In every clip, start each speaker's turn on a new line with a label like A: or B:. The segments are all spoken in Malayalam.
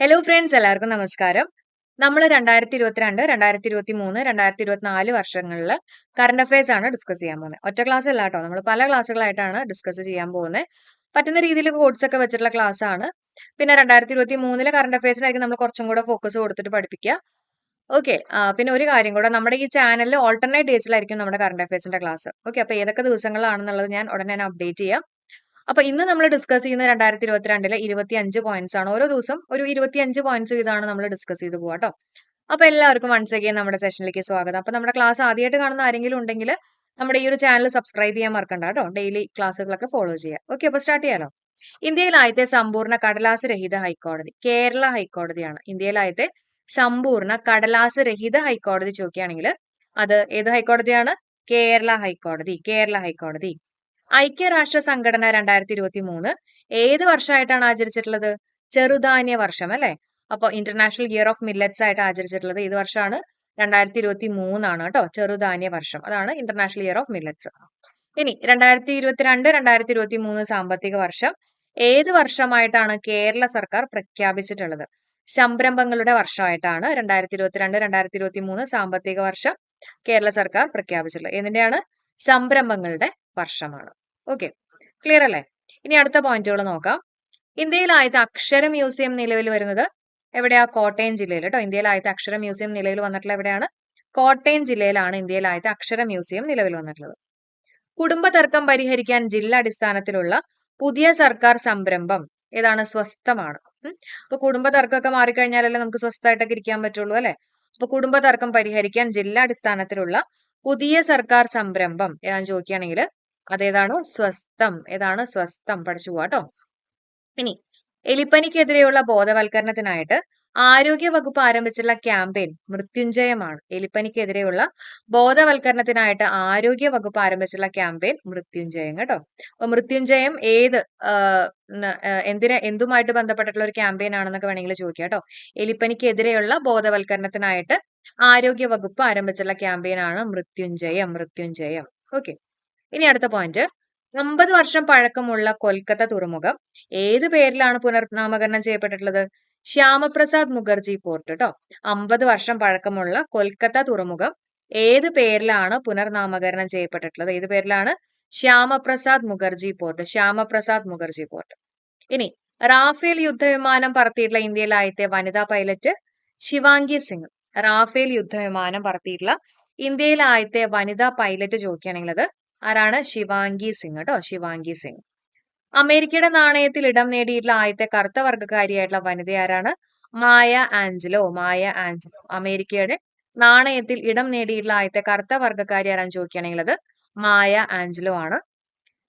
A: ഹലോ ഫ്രണ്ട്സ് എല്ലാവർക്കും നമസ്കാരം. നമ്മൾ രണ്ടായിരത്തി ഇരുപത്തിരണ്ട് രണ്ടായിരത്തി ഇരുപത്തി മൂന്ന് രണ്ടായിരത്തി ഇരുപത്തിനാല് വർഷങ്ങളിൽ കറണ്ട് അഫയേഴ്സ് ആണ് ഡിസ്കസ് ചെയ്യാൻ പോകുന്നത്. ഒറ്റ ക്ലാസ് അല്ല കേട്ടോ. നമ്മൾ പല ക്ലാസ്സുകളായിട്ടാണ് ഡിസ്കസ് ചെയ്യാൻ പോകുന്നത്. പറ്റുന്ന രീതിയിൽ കോഡ്സ് ഒക്കെ വെച്ചിട്ടുള്ള ക്ലാസ് ആണ്. പിന്നെ രണ്ടായിരത്തി ഇരുപത്തി മൂന്നിലെ കറണ്ട് അഫയേഴ്സിനായിരിക്കും നമ്മൾ കുറച്ചും കൂടെ ഫോക്കസ് കൊടുത്തിട്ട് പഠിപ്പിക്കുക. ഓക്കെ പിന്നെ ഒരു കാര്യം കൂടെ. നമ്മുടെ ഈ ചാനലിൽ ഓൾട്ടർനേറ്റ് ഡേയ്സിലായിരിക്കും നമ്മുടെ കറണ്ട് അഫയേഴ്സിന്റെ ക്ലാസ് ഓക്കെ അപ്പൊ ഏതൊക്കെ ദിവസങ്ങളാണെന്നുള്ളത് ഞാൻ ഉടനെ തന്നെ അപ്ഡേറ്റ് ചെയ്യാം. അപ്പൊ ഇന്ന് നമ്മൾ ഡിസ്കസ് ചെയ്യുന്ന രണ്ടായിരത്തി ഇരുപത്തിരണ്ടിലെ ഇരുപത്തി അഞ്ച് പോയിന്റ്സ് ആണ്. ഓരോ ദിവസം ഒരു ഇരുപത്തി അഞ്ച് പോയിന്റ്സ് ഇതാണ് നമ്മൾ ഡിസ്കസ് ചെയ്ത് പോവാ കേട്ടോ അപ്പൊ എല്ലാവർക്കും വൺസ് അഗെയിൻ നമ്മുടെ സെഷനിലേക്ക് സ്വാഗതം. അപ്പൊ നമ്മുടെ ക്ലാസ് ആദ്യമായിട്ട് കാണുന്ന ആരെങ്കിലും ഉണ്ടെങ്കിൽ നമ്മുടെ ഈ ഒരു ചാനൽ സബ്സ്ക്രൈബ് ചെയ്യാൻ മറക്കണ്ട കേട്ടോ ഡെയിലി ക്ലാസ്സുകളൊക്കെ ഫോളോ ചെയ്യാം ഓക്കെ അപ്പൊ സ്റ്റാർട്ട് ചെയ്യാലോ. ഇന്ത്യയിലായത്തെ സമ്പൂർണ കടലാസ് രഹിത ഹൈക്കോടതി കേരള ഹൈക്കോടതിയാണ്. ഇന്ത്യയിലായത്തെ സമ്പൂർണ കടലാസ് രഹിത ഹൈക്കോടതി ചോദിക്കുകയാണെങ്കിൽ അത് ഏത് ഹൈക്കോടതിയാണ്? കേരള ഹൈക്കോടതി കേരള ഹൈക്കോടതി. ഐക്യരാഷ്ട്ര സംഘടന രണ്ടായിരത്തി ഇരുപത്തി മൂന്ന് ഏത് വർഷമായിട്ടാണ് ആചരിച്ചിട്ടുള്ളത്? ചെറുധാന്യ വർഷം അല്ലെ? അപ്പോൾ ഇന്റർനാഷണൽ ഇയർ ഓഫ് മില്ലറ്റ്സ് ആയിട്ട് ആചരിച്ചിട്ടുള്ളത് ഏത് വർഷമാണ്? രണ്ടായിരത്തി ഇരുപത്തി മൂന്നാണ് കേട്ടോ. ചെറുധാന്യ വർഷം. അതാണ് ഇന്റർനാഷണൽ ഇയർ ഓഫ് മില്ലറ്റ്സ് ഇനി രണ്ടായിരത്തി ഇരുപത്തിരണ്ട് രണ്ടായിരത്തി ഇരുപത്തി മൂന്ന് സാമ്പത്തിക വർഷം. ഏത് വർഷമായിട്ടാണ് കേരള സർക്കാർ പ്രഖ്യാപിച്ചിട്ടുള്ളത്? സംരംഭങ്ങളുടെ വർഷമായിട്ടാണ് രണ്ടായിരത്തി ഇരുപത്തിരണ്ട് രണ്ടായിരത്തി ഇരുപത്തി മൂന്ന് സാമ്പത്തിക വർഷം കേരള സർക്കാർ പ്രഖ്യാപിച്ചിട്ടുള്ളത്. എന്തിന്റെയാണ് സംരംഭങ്ങളുടെ വർഷമാണ്. ഓക്കെ ക്ലിയർ അല്ലേ? ഇനി അടുത്ത പോയിന്റുകൾ നോക്കാം. ഇന്ത്യയിൽ ആദ്യത്തെ അക്ഷര മ്യൂസിയം നിലവിൽ വരുന്നത് എവിടെയാ? കോട്ടയം ജില്ലയിൽ. കേട്ടോ ഇന്ത്യയിൽ ആദ്യത്തെ അക്ഷര മ്യൂസിയം നിലവിൽ വന്നിട്ടുള്ള എവിടെയാണ്? കോട്ടയം ജില്ലയിലാണ് ഇന്ത്യയിൽ ആദ്യത്തെ അക്ഷര മ്യൂസിയം നിലവിൽ വന്നിട്ടുള്ളത്. കുടുംബതർക്കം പരിഹരിക്കാൻ ജില്ലാടിസ്ഥാനത്തിലുള്ള പുതിയ സർക്കാർ സംരംഭം ഏതാണ്? സ്വസ്ഥമാണ്. അപ്പൊ കുടുംബ തർക്കമൊക്കെ മാറിക്കഴിഞ്ഞാലല്ലേ നമുക്ക് സ്വസ്ഥമായിട്ടൊക്കെ ഇരിക്കാൻ പറ്റുള്ളൂ അല്ലെ? അപ്പൊ കുടുംബതർക്കം പരിഹരിക്കാൻ ജില്ലാടിസ്ഥാനത്തിലുള്ള പുതിയ സർക്കാർ സംരംഭം ഏതാണ് ചോദിക്കുകയാണെങ്കിൽ അതേതാണ് സ്വസ്ഥം. ഏതാണ്? സ്വസ്ഥം. പഠിച്ചു പോവാട്ടോ ഇനി എലിപ്പനിക്കെതിരെയുള്ള ബോധവൽക്കരണത്തിനായിട്ട് ആരോഗ്യ വകുപ്പ് ആരംഭിച്ചുള്ള ക്യാമ്പയിൻ മൃത്യുഞ്ജയമാണ്. എലിപ്പനിക്കെതിരെയുള്ള ബോധവൽക്കരണത്തിനായിട്ട് ആരോഗ്യ വകുപ്പ് ആരംഭിച്ചുള്ള ക്യാമ്പയിൻ മൃത്യുഞ്ജയം കേട്ടോ. അപ്പൊ മൃത്യുഞ്ജയം ഏത് എന്തിനെ എന്തുമായിട്ട് ബന്ധപ്പെട്ടിട്ടുള്ള ഒരു ക്യാമ്പയിൻ ആണെന്നൊക്കെ വേണമെങ്കിൽ ചോദിക്കാം കേട്ടോ. എലിപ്പനിക്കെതിരെയുള്ള ബോധവൽക്കരണത്തിനായിട്ട് ആരോഗ്യ വകുപ്പ് ആരംഭിച്ചുള്ള ക്യാമ്പയിൻ ആണ് മൃത്യുഞ്ജയം മൃത്യുഞ്ജയം. ഓക്കെ. ഇനി അടുത്ത പോയിന്റ് അമ്പത് വർഷം പഴക്കമുള്ള കൊൽക്കത്ത തുറമുഖം. ഏത് പേരിലാണ് പുനർനാമകരണം ചെയ്യപ്പെട്ടിട്ടുള്ളത്? ശ്യാമപ്രസാദ് മുഖർജി പോർട്ട് കേട്ടോ അമ്പത് വർഷം പഴക്കമുള്ള കൊൽക്കത്ത തുറമുഖം. ഏത് പേരിലാണ് പുനർനാമകരണം ചെയ്യപ്പെട്ടിട്ടുള്ളത്? ഏത് പേരിലാണ്? ശ്യാമപ്രസാദ് മുഖർജി പോർട്ട് ശ്യാമപ്രസാദ് മുഖർജി പോർട്ട് ഇനി റാഫേൽ യുദ്ധവിമാനം പറത്തിയിട്ടുള്ള ഇന്ത്യയിലെ ആദ്യത്തെ വനിതാ പൈലറ്റ് ശിവാംഗി സിംഗ്. റാഫേൽ യുദ്ധവിമാനം പറത്തിയിട്ടുള്ള ഇന്ത്യയിലെ ആദ്യത്തെ വനിതാ പൈലറ്റ് ചോദിക്കുകയാണെങ്കിൽ അത് ആരാണ്? ശിവാംഗി സിംഗ് കേട്ടോ ശിവാംഗി സിംഗ്. അമേരിക്കയുടെ നാണയത്തിൽ ഇടം നേടിയിട്ടുള്ള ആദ്യത്തെ കറുത്ത വർഗക്കാരിയായിട്ടുള്ള വനിത ആരാണ്? Maya Angelou Maya Angelou. അമേരിക്കയുടെ നാണയത്തിൽ ഇടം നേടിയിട്ടുള്ള ആദ്യത്തെ കറുത്ത വർഗക്കാരി ആരാന്ന് ചോദിക്കുകയാണെങ്കിൽ അത് മായ ആഞ്ചലോ ആണ്.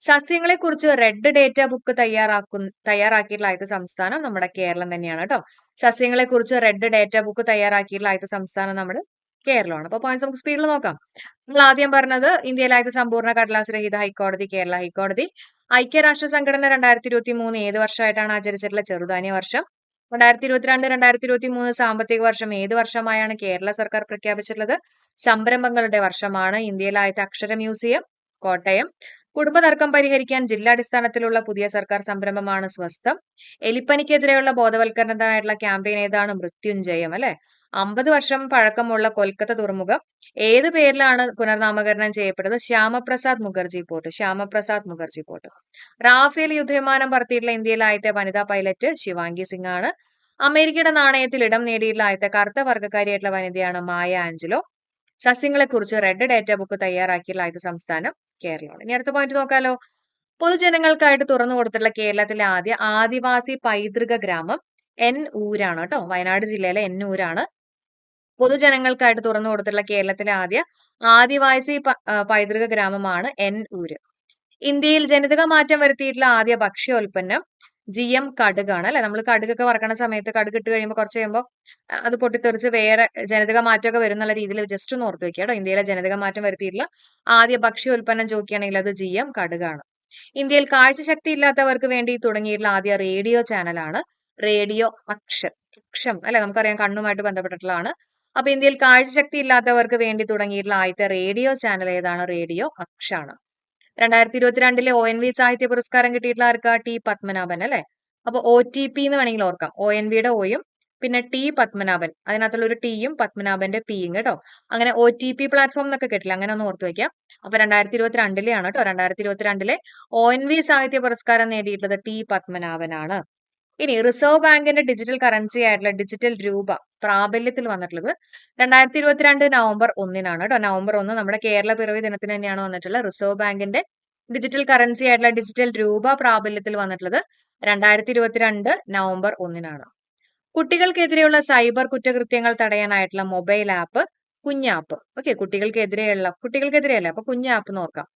A: സസ്യങ്ങളെ കുറിച്ച് റെഡ് ഡേറ്റ ബുക്ക് തയ്യാറാക്കുന്ന തയ്യാറാക്കിയിട്ടുള്ള ആദ്യത്തെ സംസ്ഥാനം നമ്മുടെ കേരളം തന്നെയാണ് കേട്ടോ. സസ്യങ്ങളെ കുറിച്ച് റെഡ് ഡേറ്റ ബുക്ക് തയ്യാറാക്കിയിട്ടുള്ള ആദ്യത്തെ സംസ്ഥാനം നമ്മുടെ കേരളമാണ്. അപ്പൊ പോയിന്റ്സ് നമുക്ക് സ്പീഡിൽ നോക്കാം. നമ്മൾ ആദ്യം പറഞ്ഞത് ഇന്ത്യയിലായത് സമ്പൂർണ കടലാസ് രഹിത ഹൈക്കോടതി കേരള ഹൈക്കോടതി. ഐക്യരാഷ്ട്ര സംഘടന രണ്ടായിരത്തി ഇരുപത്തി മൂന്ന് ഏത് വർഷമായിട്ടാണ് ആചരിച്ചിട്ടുള്ള ചെറുധാന്യ വർഷം? രണ്ടായിരത്തി ഇരുപത്തിരണ്ട് രണ്ടായിരത്തി ഇരുപത്തി മൂന്ന് സാമ്പത്തിക വർഷം ഏത് വർഷമായാണ് കേരള സർക്കാർ പ്രഖ്യാപിച്ചിട്ടുള്ളത്? സംരംഭങ്ങളുടെ വർഷമാണ് ഇന്ത്യയിലായത് അക്ഷര മ്യൂസിയം കോട്ടയം. കുടുംബതർക്കം പരിഹരിക്കാൻ ജില്ലാടിസ്ഥാനത്തിലുള്ള പുതിയ സർക്കാർ സംരംഭമാണ് സ്വസ്ഥം. എലിപ്പനിക്കെതിരെയുള്ള ബോധവൽക്കരണത്തിനായിട്ടുള്ള ക്യാമ്പയിൻ ഏതാണ്? മൃത്യുഞ്ജയം അല്ലെ? അമ്പത് വർഷം പഴക്കമുള്ള കൊൽക്കത്ത തുറമുഖം. ഏത് പേരിലാണ് പുനർനാമകരണം ചെയ്യപ്പെട്ടത്? Shyamaprasad Mukherjee port. Shyamaprasad Mukherjee port. Rafale യുദ്ധവിമാനം പറത്തിയിട്ടുള്ള ഇന്ത്യയിലെ ആദ്യത്തെ വനിതാ പൈലറ്റ് ശിവാംഗി സിംഗ് ആണ് അമേരിക്കയുടെ നാണയത്തിൽ ഇടം നേടിയിട്ടുള്ള ആദ്യത്തെ കറുത്ത വർഗക്കാരിയായിട്ടുള്ള വനിതയാണ് മായ ആഞ്ചലോ. സസ്യങ്ങളെ കുറിച്ച് റെഡ് ഡേറ്റ ബുക്ക് തയ്യാറാക്കിയുള്ള ആദ്യത്തെ സംസ്ഥാനം കേരളമാണ്. ഇനി അടുത്ത പോയിന്റ് നോക്കാലോ. പൊതുജനങ്ങൾക്കായിട്ട് തുറന്നു കൊടുത്തിട്ടുള്ള കേരളത്തിലെ ആദ്യ ആദിവാസി പൈതൃക ഗ്രാമം എൻ ഊരാണ് കേട്ടോ. വയനാട് ജില്ലയിലെ എൻ ഊരാണ്. പൊതുജനങ്ങൾക്കായിട്ട് തുറന്നു കൊടുത്തിട്ടുള്ള കേരളത്തിലെ ആദ്യ ആദിവാസി പൈതൃക ഗ്രാമമാണ് എൻ ഊര്. ഇന്ത്യയിൽ ജനിതക മാറ്റം വരുത്തിയിട്ടുള്ള ആദ്യ ഭക്ഷ്യോൽപ്പന്നം ജി എം കടുകാണ് അല്ലെ? നമ്മൾ കടുകൊക്കെ വറക്കണ സമയത്ത് കടുക് ഇട്ട് കഴിയുമ്പോൾ കുറച്ച് കഴിയുമ്പോൾ അത് പൊട്ടിത്തെറിച്ച് വേറെ ജനിതക മാറ്റമൊക്കെ വരും എന്നുള്ള രീതിയിൽ ജസ്റ്റ് ഒന്ന് ഓർത്ത് വെക്കുക ഇന്ത്യയിലെ ജനിതക മാറ്റം വരുത്തിയിട്ടുള്ള ആദ്യ ഭക്ഷ്യോൽപ്പന്നം ചോദിക്കുകയാണെങ്കിൽ അത് ജി എം കടുകാണ്. ഇന്ത്യയിൽ കാഴ്ചശക്തി ഇല്ലാത്തവർക്ക് വേണ്ടി തുടങ്ങിയിട്ടുള്ള ആദ്യ റേഡിയോ ചാനലാണ് റേഡിയോ അക്ഷം അക്ഷം അല്ലെ? നമുക്കറിയാം കണ്ണുമായിട്ട് ബന്ധപ്പെട്ടിട്ടുള്ളതാണ് അപ്പൊ ഇന്ത്യയിൽ കാഴ്ചശക്തി ഇല്ലാത്തവർക്ക് വേണ്ടി തുടങ്ങിയിട്ടുള്ള ആദ്യത്തെ റേഡിയോ ചാനൽ ഏതാണ്? റേഡിയോ അക്ഷാണ്. രണ്ടായിരത്തി ഇരുപത്തിരണ്ടിലെ ഒ എൻ വി സാഹിത്യ പുരസ്കാരം കിട്ടിയിട്ടുള്ള ആർക്കാ? ടി പത്മനാഭൻ അല്ലെ? അപ്പൊ ഒ ടി പി എന്ന് വേണമെങ്കിൽ ഓർക്കാം. ഒ എൻ വിയുടെ ഒയും പിന്നെ ടി പത്മനാഭൻ. അതിനകത്തുള്ള ഒരു ടിയും പത്മനാഭന്റെ പിയും കേട്ടോ. അങ്ങനെ ഒ ടി പി പ്ലാറ്റ്ഫോം എന്നൊക്കെ കിട്ടില്ല? അങ്ങനെ ഒന്ന് ഓർത്തു വയ്ക്കാം. അപ്പൊ രണ്ടായിരത്തി ഇരുപത്തിരണ്ടിലെയാണ് കേട്ടോ. രണ്ടായിരത്തി ഇരുപത്തിരണ്ടിലെ ഒ എൻ വി സാഹിത്യ പുരസ്കാരം നേടിയിട്ടുള്ളത് ടി പത്മനാഭനാണ്. ഇനി റിസർവ് ബാങ്കിന്റെ ഡിജിറ്റൽ കറൻസി ആയിട്ടുള്ള ഡിജിറ്റൽ രൂപ പ്രാബല്യത്തിൽ വന്നിട്ടുള്ളത് രണ്ടായിരത്തി ഇരുപത്തിരണ്ട് നവംബർ ഒന്നിനാണ് കേട്ടോ നവംബർ ഒന്ന് നമ്മുടെ കേരള പിറവി ദിനത്തിന് തന്നെയാണ് വന്നിട്ടുള്ളത് റിസർവ് ബാങ്കിന്റെ ഡിജിറ്റൽ കറൻസി ആയിട്ടുള്ള ഡിജിറ്റൽ രൂപ പ്രാബല്യത്തിൽ വന്നിട്ടുള്ളത് രണ്ടായിരത്തി ഇരുപത്തിരണ്ട് നവംബർ ഒന്നിനാണ്. കുട്ടികൾക്കെതിരെയുള്ള സൈബർ കുറ്റകൃത്യങ്ങൾ തടയാനായിട്ടുള്ള മൊബൈൽ ആപ്പ് കുഞ്ഞാപ്പ്. ഓക്കെ കുട്ടികൾക്കെതിരെയുള്ള കുട്ടികൾക്കെതിരെയല്ല അപ്പൊ കുഞ്ഞാപ്പ് നോക്കാം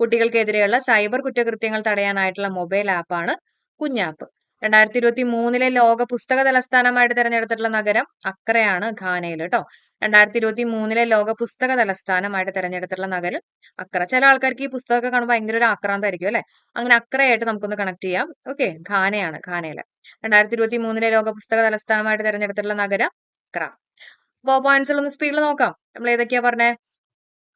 A: കുട്ടികൾക്കെതിരെയുള്ള സൈബർ കുറ്റകൃത്യങ്ങൾ തടയാനായിട്ടുള്ള മൊബൈൽ ആപ്പാണ് കുഞ്ഞാപ്പ്. രണ്ടായിരത്തി ഇരുപത്തി മൂന്നിലെ ലോക പുസ്തക തലസ്ഥാനമായിട്ട് തിരഞ്ഞെടുത്തിട്ടുള്ള നഗരം അക്രയാണ് ഘാനയിൽ കേട്ടോ രണ്ടായിരത്തി ഇരുപത്തി മൂന്നിലെ ലോക പുസ്തക തലസ്ഥാനമായിട്ട് തിരഞ്ഞെടുത്തിട്ടുള്ള നഗരം അക്ര. ചില ആൾക്കാർക്ക് ഈ പുസ്തകമൊക്കെ കാണുമ്പോൾ ഭയങ്കര ഒരു ആക്രാന്തമായിരിക്കും അല്ലെ? അങ്ങനെ അക്രയായിട്ട് നമുക്കൊന്ന് കണക്ട് ചെയ്യാം. ഓക്കെ ഘാനയാണ് ഘാനയിൽ രണ്ടായിരത്തി ഇരുപത്തി മൂന്നിലെ ലോക പുസ്തക തലസ്ഥാനമായിട്ട് തിരഞ്ഞെടുത്തിട്ടുള്ള നഗരം അക്ര. അപ്പോ പോയിന്റ്സിൽ ഒന്ന് സ്പീഡിൽ നോക്കാം. നമ്മൾ ഏതൊക്കെയാ പറഞ്ഞേ?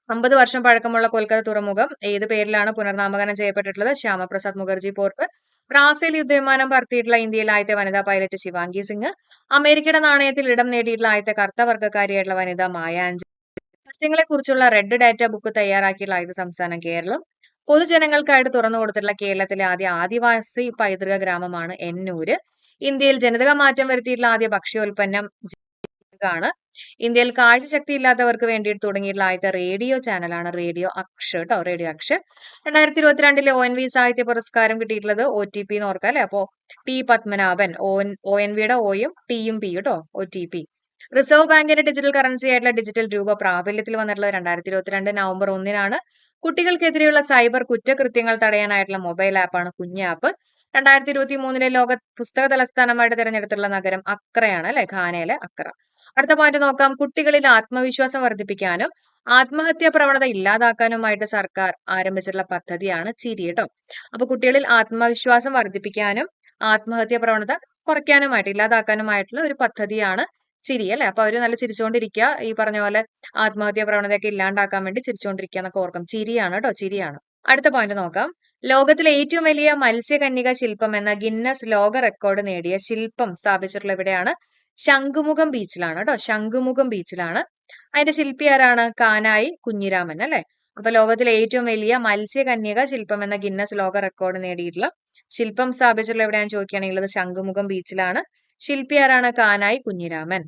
A: അമ്പത് വർഷം പഴക്കമുള്ള കൊൽക്കത്ത തുറമുഖം. ഏത് പേരിലാണ് പുനർനാമകരണം ചെയ്യപ്പെട്ടിട്ടുള്ളത്? ശ്യാമപ്രസാദ് മുഖർജി പോർക്ക്. റാഫേൽ യുദ്ധവിമാനം പറത്തിയിട്ടുള്ള ഇന്ത്യയിലെ ആദ്യത്തെ വനിതാ പൈലറ്റ് ശിവാംഗി സിംഗ് അമേരിക്കയുടെ നാണയത്തിൽ ഇടം നേടിയിട്ടുള്ള ആദ്യത്തെ കർത്തവർഗക്കാരിയായിട്ടുള്ള വനിത മായ സസ്യങ്ങളെ കുറിച്ചുള്ള റെഡ് ഡാറ്റ ബുക്ക് തയ്യാറാക്കിയിട്ടുള്ള ആദ്യത്തെ സംസ്ഥാനം കേരളം. പൊതുജനങ്ങൾക്കായിട്ട് തുറന്നു കൊടുത്തിട്ടുള്ള കേരളത്തിലെ ആദ്യ ആദിവാസി പൈതൃക ഗ്രാമമാണ് എന്നൂര് ഇന്ത്യയിൽ ജനിതക മാറ്റം വരുത്തിയിട്ടുള്ള ആദ്യ ഭക്ഷ്യോൽപ്പന്നം ആണ് ഇന്ത്യയിൽ കാഴ്ചശക്തി ഇല്ലാത്തവർക്ക് വേണ്ടിയിട്ട് തുടങ്ങിയിട്ടുള്ള ആദ്യത്തെ റേഡിയോ ചാനലാണ് റേഡിയോ അക്ഷ കേട്ടോ റേഡിയോ അക്ഷ. രണ്ടായിരത്തി ഇരുപത്തിരണ്ടിലെ ഒ എൻ വി സാഹിത്യ പുരസ്കാരം കിട്ടിയിട്ടുള്ളത് ഒ ടി പി എന്ന് ഓർക്കാം അല്ലെ? അപ്പോ ടി പത്മനാഭൻ ഒ എൻ വിയുടെ ഒയും ടിയും പി കേട്ടോ ഒ ടി പി. റിസർവ് ബാങ്കിന്റെ ഡിജിറ്റൽ കറൻസി ആയിട്ടുള്ള ഡിജിറ്റൽ രൂപ പ്രാബല്യത്തിൽ വന്നിട്ടുള്ളത് രണ്ടായിരത്തി ഇരുപത്തിരണ്ട് നവംബർ ഒന്നിനാണ്. കുട്ടികൾക്കെതിരെയുള്ള സൈബർ കുറ്റകൃത്യങ്ങൾ തടയാനായിട്ടുള്ള മൊബൈൽ ആപ്പാണ് കുഞ്ഞ് ആപ്പ്. രണ്ടായിരത്തി ഇരുപത്തി മൂന്നിലെ ലോക പുസ്തക തലസ്ഥാനമായിട്ട് തിരഞ്ഞെടുത്തുള്ള നഗരം അക്രയാണ് അല്ലെ? ഖാനയിലെ അക്ര. അടുത്ത പോയിന്റ് നോക്കാം. കുട്ടികളിൽ ആത്മവിശ്വാസം വർദ്ധിപ്പിക്കാനും ആത്മഹത്യാ പ്രവണത ഇല്ലാതാക്കാനുമായിട്ട് സർക്കാർ ആരംഭിച്ചിട്ടുള്ള പദ്ധതിയാണ് ചിരി കേട്ടോ അപ്പൊ കുട്ടികളിൽ ആത്മവിശ്വാസം വർദ്ധിപ്പിക്കാനും ആത്മഹത്യാ പ്രവണത കുറയ്ക്കാനുമായിട്ട് ഇല്ലാതാക്കാനുമായിട്ടുള്ള ഒരു പദ്ധതിയാണ് ചിരി അല്ലെ? അപ്പൊ അവർ നല്ല ചിരിച്ചുകൊണ്ടിരിക്കുക ഈ പറഞ്ഞ പോലെ ആത്മഹത്യാ പ്രവണതയൊക്കെ ഇല്ലാണ്ടാക്കാൻ വേണ്ടി ചിരിച്ചുകൊണ്ടിരിക്കുക എന്നൊക്കെ ഓർക്കും. ചിരിയാണ് കേട്ടോ ചിരിയാണ്. അടുത്ത പോയിന്റ് നോക്കാം. ലോകത്തിലെ ഏറ്റവും വലിയ മത്സ്യകന്യക ശില്പം എന്ന ഗിന്നസ് ലോക റെക്കോർഡ് നേടിയ ശില്പം സ്ഥാപിച്ചിട്ടുള്ള എവിടെയാണ്? ശംഖുമുഖം ബീച്ചിലാണ് കേട്ടോ. ശംഖുമുഖം ബീച്ചിലാണ് അതിന്റെ ശില്പി ആരാണ്? കാനായി കുഞ്ഞിരാമൻ അല്ലെ? അപ്പൊ ലോകത്തിലെ ഏറ്റവും വലിയ മത്സ്യകന്യക ശില്പം എന്ന ഗിന്നസ് ലോക റെക്കോർഡ് നേടിയിട്ടുള്ള ശില്പം സ്ഥാപിച്ചിട്ടുള്ള എവിടെയാണ് ചോദിക്കുകയാണെങ്കിൽ ശംഖുമുഖം ബീച്ചിലാണ് ശില്പി ആരാണ്? കാനായി കുഞ്ഞിരാമൻ.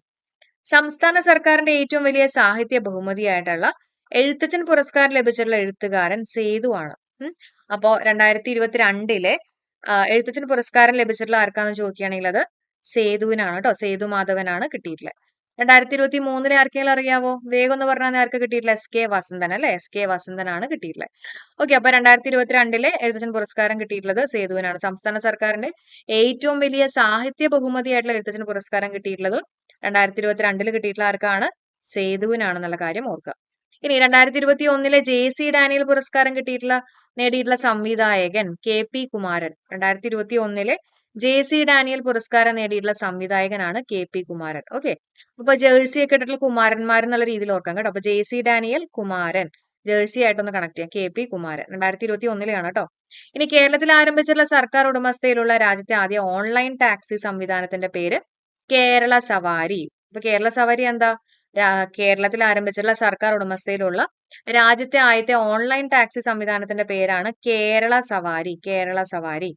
A: സംസ്ഥാന സർക്കാരിന്റെ ഏറ്റവും വലിയ സാഹിത്യ ബഹുമതിയായിട്ടുള്ള എഴുത്തച്ഛൻ പുരസ്കാരം ലഭിച്ചിട്ടുള്ള എഴുത്തുകാരൻ സേതു ആണ്. അപ്പോ രണ്ടായിരത്തി ഇരുപത്തിരണ്ടിലെ എഴുത്തച്ഛൻ പുരസ്കാരം ലഭിച്ചിട്ടുള്ള ആർക്കാന്ന് ചോദിക്കുകയാണെങ്കിൽ അത് സേതുവിനാണ് കേട്ടോ. സേതു മാധവനാണ് കിട്ടിയിട്ടുള്ളത്. രണ്ടായിരത്തി ഇരുപത്തി മൂന്നിലെ ആർക്കെങ്കിലും അറിയാവോ? വേഗം എന്ന് പറഞ്ഞാൽ ആർക്ക് കിട്ടിയിട്ടില്ല എസ് കെ വസന്തൻ അല്ലെ? എസ് കെ വസന്തനാണ് കിട്ടിയിട്ടുള്ളത്. ഓക്കെ അപ്പൊ രണ്ടായിരത്തി ഇരുപത്തിരണ്ടിലെ എഴുത്തച്ഛൻ പുരസ്കാരം കിട്ടിയിട്ടുള്ളത് സേതുവിനാണ്. സംസ്ഥാന സർക്കാരിന്റെ ഏറ്റവും വലിയ സാഹിത്യ ബഹുമതിയായിട്ടുള്ള എഴുത്തച്ഛൻ പുരസ്കാരം കിട്ടിയിട്ടുള്ളത് രണ്ടായിരത്തി ഇരുപത്തിരണ്ടിൽ കിട്ടിയിട്ടുള്ള ആർക്കാണ്? സേതുവിനാണെന്നുള്ള കാര്യം ഓർക്കുക. ഇനി രണ്ടായിരത്തി ഇരുപത്തി ഒന്നിലെ ജെ സി ഡാനിയൽ പുരസ്കാരം കിട്ടിയിട്ടുള്ള നേടിയിട്ടുള്ള സംവിധായകൻ കെ പി കുമാരൻ. രണ്ടായിരത്തി ഇരുപത്തി ഒന്നിലെ ജെ സി ഡാനിയൽ പുരസ്കാരം നേടിയിട്ടുള്ള സംവിധായകനാണ് കെ പി കുമാരൻ. ഓക്കെ അപ്പൊ ജേഴ്സി ഒക്കെ ഇട്ടിട്ടുള്ള കുമാരന്മാർ എന്നുള്ള രീതിയിൽ ഓർക്കാം കേട്ടോ. അപ്പൊ J C Daniel Kumaran. Jersey ആയിട്ടൊന്ന് കണക്ട് ചെയ്യാം. K P Kumaran. രണ്ടായിരത്തി ഇരുപത്തി ഒന്നിലാണ് കേട്ടോ ഇനി കേരളത്തിൽ ആരംഭിച്ചിട്ടുള്ള സർക്കാർ ഉടമസ്ഥയിലുള്ള രാജ്യത്തെ ആദ്യ ഓൺലൈൻ ടാക്സി സംവിധാനത്തിന്റെ പേര് കേരള സവാരി. ഇപ്പൊ കേരള സവാരി എന്താ? കേരളത്തിൽ ആരംഭിച്ചിട്ടുള്ള സർക്കാർ ഉടമസ്ഥയിലുള്ള രാജ്യത്തെ ആദ്യത്തെ ഓൺലൈൻ ടാക്സി സംവിധാനത്തിന്റെ പേരാണ് കേരള സവാരി. കേരള സവാരി.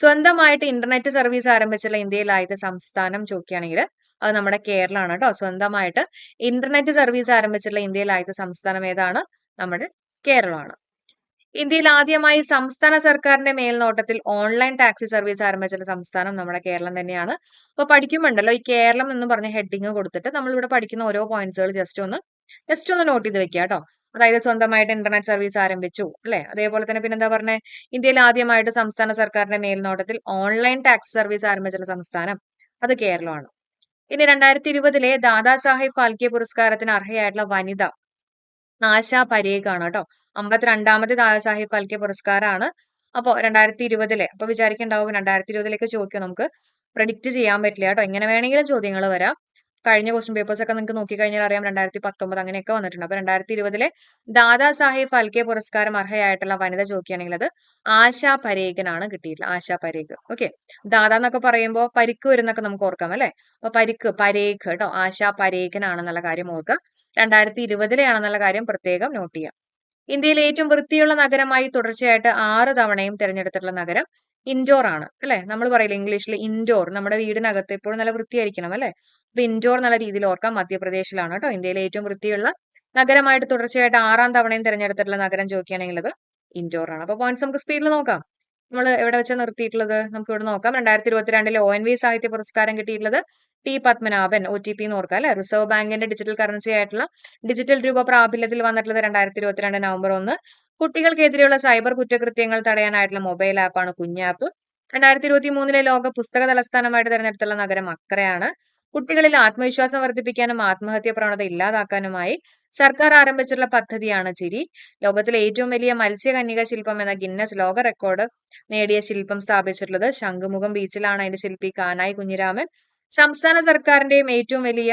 A: സ്വന്തമായിട്ട് ഇന്റർനെറ്റ് സർവീസ് ആരംഭിച്ചുള്ള ഇന്ത്യയിൽ ആദ്യത്തെ സംസ്ഥാനം ചോദിക്കുകയാണെങ്കിൽ അത് നമ്മുടെ കേരളമാണ് കേട്ടോ. സ്വന്തമായിട്ട് ഇന്റർനെറ്റ് സർവീസ് ആരംഭിച്ചുള്ള ഇന്ത്യയിൽ ആദ്യത്തെ സംസ്ഥാനം ഏതാണ്? നമ്മുടെ കേരളമാണ്. ഇന്ത്യയിൽ ആദ്യമായി സംസ്ഥാന സർക്കാരിന്റെ മേൽനോട്ടത്തിൽ ഓൺലൈൻ ടാക്സി സർവീസ് ആരംഭിച്ച സംസ്ഥാനം നമ്മുടെ കേരളം തന്നെയാണ്. അപ്പൊ പഠിക്കുമ്പോണ്ടല്ലോ ഈ കേരളം എന്ന് പറഞ്ഞ ഹെഡിങ് കൊടുത്തിട്ട് നമ്മൾ ഇവിടെ പഠിക്കുന്ന ഓരോ പോയിന്റ്സുകൾ ജസ്റ്റ് ഒന്ന് ജസ്റ്റ് ഒന്ന് നോട്ട് ചെയ്ത് വെക്കുക കേട്ടോ. അതായത് സ്വന്തമായിട്ട് ഇന്റർനെറ്റ് സർവീസ് ആരംഭിച്ചു അല്ലെ? അതേപോലെ തന്നെ പിന്നെന്താ പറഞ്ഞേ? ഇന്ത്യയിൽ ആദ്യമായിട്ട് സംസ്ഥാന സർക്കാരിന്റെ മേൽനോട്ടത്തിൽ ഓൺലൈൻ ടാക്സ് സർവീസ് ആരംഭിച്ച സംസ്ഥാനം അത് കേരളമാണ്. ഇനി രണ്ടായിരത്തി ഇരുപതിലെ ദാദാസാഹിബ് ഫാൽക്കെ പുരസ്കാരത്തിന് അർഹയായിട്ടുള്ള വനിത ആശ പരേഖാണ് കേട്ടോ. അമ്പത്തിരണ്ടാമത് ദാദാസാഹിബ് ഫാൽക്കെ പുരസ്കാരമാണ്. അപ്പോ രണ്ടായിരത്തി ഇരുപതിലെ അപ്പൊ വിചാരിക്കണ്ടാവും രണ്ടായിരത്തി ഇരുപതിലേക്ക് ചോദിക്കും നമുക്ക്. പ്രഡിക്റ്റ് ചെയ്യാൻ പറ്റില്ല കേട്ടോ. ഇങ്ങനെ വേണമെങ്കിലും ചോദ്യങ്ങൾ വരാം. കഴിഞ്ഞ ക്വസ്റ്റ്യൻ പേപ്പേഴ്സ് ഒക്കെ നിങ്ങൾക്ക് നോക്കിക്കഴിഞ്ഞാൽ അറിയാം രണ്ടായിരത്തി പത്തൊമ്പത് അങ്ങനെയൊക്കെ വന്നിട്ടുണ്ട്. അപ്പൊ രണ്ടായിരത്തി ഇരുപതിലെ ദാദാ സാഹിബ് ഫൽക്കെ പുരസ്കാരം അർഹയായിട്ടുള്ള വനിത ചോദിക്കുകയാണെങ്കിൽ അത് ആശാ പരേഖനാണ് കിട്ടിയിട്ടുള്ളത്. ആശാ പരേഖ്. ഓക്കെ. ദാദ എന്നൊക്കെ പറയുമ്പോൾ പരിക്ക് വരുന്നൊക്കെ നമുക്ക് ഓർക്കാം അല്ലെ? അപ്പൊ പരിക്ക് പരേഖ് കേട്ടോ. ആശാ പരേഖനാണെന്നുള്ള കാര്യം ഓർക്കുക. രണ്ടായിരത്തി ഇരുപതിലെയാണെന്നുള്ള കാര്യം പ്രത്യേകം നോട്ട് ചെയ്യാം ഇന്ത്യയിലെ ഏറ്റവും വൃത്തിയുള്ള നഗരമായി തുടർച്ചയായിട്ട് ആറ് തവണയും തിരഞ്ഞെടുത്തിട്ടുള്ള നഗരം ഇൻഡോർ ആണ് അല്ലെ? നമ്മൾ പറയില്ല ഇംഗ്ലീഷിൽ ഇൻഡോർ നമ്മുടെ വീടിനകത്ത് എപ്പോഴും നല്ല വൃത്തിയായിരിക്കണം അല്ലെ? അപ്പൊ ഇൻഡോർ നല്ല രീതിയിൽ ഓർക്കാം മധ്യപ്രദേശിലാണ് കേട്ടോ ഇന്ത്യയിലെ ഏറ്റവും വൃത്തിയുള്ള നഗരമായിട്ട് തുടർച്ചയായിട്ട് ആറാം തവണയും തിരഞ്ഞെടുത്തിട്ടുള്ള നഗരം ചോദിക്കുകയാണെങ്കിൽ അത് ഇൻഡോർ ആണ്. അപ്പൊ പോയിന്റ്സ് നമുക്ക് സ്പീഡിൽ നോക്കാം. നമ്മൾ എവിടെ വെച്ചാൽ നിർത്തിയിട്ടുള്ളത്? നമുക്ക് ഇവിടെ നോക്കാം. രണ്ടായിരത്തി ഇരുപത്തിരണ്ടിലെ ഒ എൻ വി സാഹിത്യ പുരസ്കാരം കിട്ടിയിട്ടുള്ളത് T Padmanabhan O T P എന്ന് ഓർക്കുക അല്ലെ? റിസർവ് ബാങ്കിന്റെ ഡിജിറ്റൽ കറൻസി ആയിട്ടുള്ള ഡിജിറ്റൽ രൂപ പ്രാബല്യത്തിൽ വന്നിട്ടുള്ളത് രണ്ടായിരത്തി ഇരുപത്തിരണ്ട് നവംബർ ഒന്ന്. കുട്ടികൾക്കെതിരെയുള്ള സൈബർ കുറ്റകൃത്യങ്ങൾ തടയാനായിട്ടുള്ള മൊബൈൽ ആപ്പാണ് കുഞ്ഞാപ്പ് രണ്ടായിരത്തി ഇരുപത്തി മൂന്നിലെ ലോക പുസ്തക തലസ്ഥാനമായിട്ട് തിരഞ്ഞെടുത്തുള്ള നഗരം അക്രയാണ്. കുട്ടികളിൽ ആത്മവിശ്വാസം വർദ്ധിപ്പിക്കാനും ആത്മഹത്യ പ്രവണത ഇല്ലാതാക്കാനുമായി സർക്കാർ ആരംഭിച്ചിട്ടുള്ള പദ്ധതിയാണ് ചിരി. ലോകത്തിലെ ഏറ്റവും വലിയ മത്സ്യകന്യക ശില്പം എന്ന ഗിന്നസ് ലോക റെക്കോർഡ് നേടിയ ശില്പം സ്ഥാപിച്ചിട്ടുള്ളത് ശംഖുമുഖം ബീച്ചിലാണ്. അതിന്റെ ശില്പി കാനായി കുഞ്ഞിരാമൻ. സംസ്ഥാന സർക്കാരിന്റെയും ഏറ്റവും വലിയ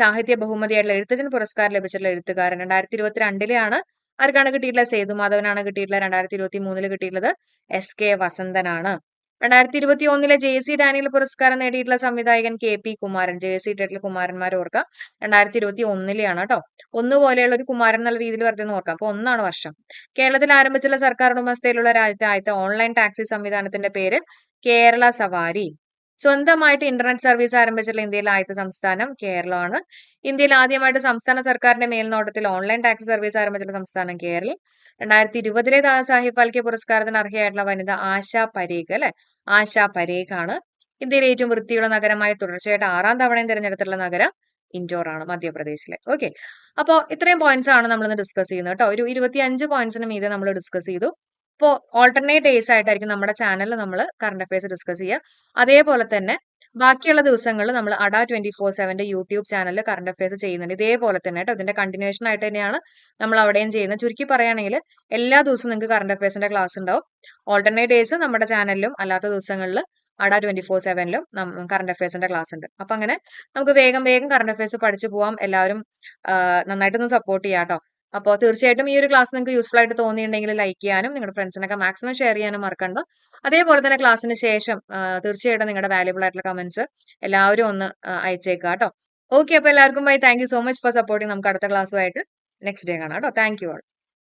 A: സാഹിത്യ ബഹുമതിയായിട്ടുള്ള എഴുത്തച്ഛൻ പുരസ്കാരം ലഭിച്ചിട്ടുള്ള എഴുത്തുകാരൻ. രണ്ടായിരത്തി ഇരുപത്തിരണ്ടിലെയാണ് ആർക്കാണ് കിട്ടിയിട്ടുള്ളത്? സേതുമാധവനാണ് കിട്ടിയിട്ടുള്ളത്. രണ്ടായിരത്തി ഇരുപത്തി മൂന്നിൽ കിട്ടിയിട്ടുള്ളത് എസ് കെ വസന്തനാണ്. രണ്ടായിരത്തി ഇരുപത്തി ഒന്നിലെ ജെ സി ഡാനിയൽ പുരസ്കാരം നേടിയിട്ടുള്ള സംവിധായകൻ K P Kumaran J C title കുമാരന്മാർ ഓർക്കാം രണ്ടായിരത്തി ഇരുപത്തി ഒന്നിലെയാണ് കേട്ടോ ഒന്ന് പോലെയുള്ള ഒരു കുമാരൻ എന്നുള്ള രീതിയിൽ വെറുതെ ഓർക്കാം അപ്പൊ ഒന്നാണ് വർഷം. കേരളത്തിൽ ആരംഭിച്ചുള്ള സർക്കാർ ഉടമസ്ഥയിലുള്ള രാജ്യത്തെ ആദ്യത്തെ ഓൺലൈൻ ടാക്സി സംവിധാനത്തിന്റെ പേര് കേരള സവാരി. സ്വന്തമായിട്ട് ഇന്റർനെറ്റ് സർവീസ് ആരംഭിച്ചിട്ടുള്ള ഇന്ത്യയിലെ ആദ്യത്തെ സംസ്ഥാനം കേരളമാണ്. ഇന്ത്യയിൽ ആദ്യമായിട്ട് സംസ്ഥാന സർക്കാരിന്റെ മേൽനോട്ടത്തിൽ ഓൺലൈൻ ടാക്സി സർവീസ് ആരംഭിച്ചിട്ടുള്ള സംസ്ഥാനം കേരളം. രണ്ടായിരത്തി ഇരുപതിലെ ദാദാ സാഹിബ് ഫാൽക്കെ പുരസ്കാരത്തിന് അർഹയായിട്ടുള്ള വനിത ആശ പരേഖ് അല്ലെ? ആശ പരേഖ് ആണ് ഇന്ത്യയിലെ ഏറ്റവും വൃത്തിയുള്ള നഗരമായി തുടർച്ചയായിട്ട് ആറാം തവണയും തിരഞ്ഞെടുത്തിട്ടുള്ള നഗരം ഇൻഡോർ ആണ് മധ്യപ്രദേശിലെ. ഓക്കെ അപ്പോൾ ഇത്രയും പോയിന്റ്സ് ആണ് നമ്മൾ ഇന്ന് ഡിസ്കസ് ചെയ്യുന്നത് കേട്ടോ. ഒരു ഇരുപത്തി അഞ്ച് പോയിന്റ്സിന് മീതെ നമ്മൾ ഡിസ്കസ് ചെയ്തു. ഇപ്പോൾ ഓൾട്ടർനേറ്റ് ഡേയ്സ് ആയിട്ടായിരിക്കും നമ്മുടെ ചാനലിൽ നമ്മൾ കറണ്ട് അഫയേഴ്സ് ഡിസ്കസ് ചെയ്യുക അതേപോലെ തന്നെ ബാക്കിയുള്ള ദിവസങ്ങളിൽ നമ്മൾ അഡ ട്വന്റി ഫോർ സെവന്റെ യൂട്യൂബ് ചാനലിൽ കറണ്ട് അഫയേഴ്സ് ചെയ്യുന്നുണ്ട്. ഇതേപോലെ തന്നെ കേട്ടോ. ഇതിന്റെ കണ്ടിന്യൂഷൻ ആയിട്ട് തന്നെയാണ് നമ്മൾ അവിടെയും ചെയ്യുന്നത്. ചുരുക്കി പറയുകയാണെങ്കിൽ എല്ലാ ദിവസവും നിങ്ങൾക്ക് കറണ്ട് അഫയേഴ്സിന്റെ ക്ലാസ് ഉണ്ടാവും. ഓൾട്ടർനേറ്റ് ഡേയ്സ് നമ്മുടെ ചാനലിലും അല്ലാത്ത ദിവസങ്ങളിൽ അഡ ട്വന്റി ഫോർ സെവനിലും കറണ്ട് അഫയേഴ്സിന്റെ ക്ലാസ് ഉണ്ട്. അപ്പൊ അങ്ങനെ നമുക്ക് വേഗം വേഗം കറണ്ട് അഫയേഴ്സ് പഠിച്ചു പോവാം. എല്ലാവരും നന്നായിട്ടൊന്ന് സപ്പോർട്ട് ചെയ്യാം കേട്ടോ. അപ്പോൾ തീർച്ചയായിട്ടും ഈ ഒരു ക്ലാസ് നിങ്ങൾക്ക് യൂസ്ഫുൾ ആയിട്ട് തോന്നിയിട്ടുണ്ടെങ്കിൽ ലൈക്ക് ചെയ്യാനും നിങ്ങളുടെ ഫ്രണ്ട്സിനൊക്കെ മാക്സിമം ഷെയർ ചെയ്യാനും മറക്കണ്ട. അതേപോലെ തന്നെ ക്ലാസ്സിന് ശേഷം തീർച്ചയായിട്ടും നിങ്ങളുടെ വാല്യുബിൾ ആയിട്ടുള്ള കമന്റ്സ് എല്ലാവരും ഒന്ന് അയച്ചേക്കുക കേട്ടോ. ഓക്കെ അപ്പോൾ എല്ലാവർക്കും bye thank so much for supporting നമുക്ക് അടുത്ത ക്ലാസ്സുമായിട്ട് നെക്സ്റ്റ് ഡേ കാണാം കേട്ടോ. Thank you all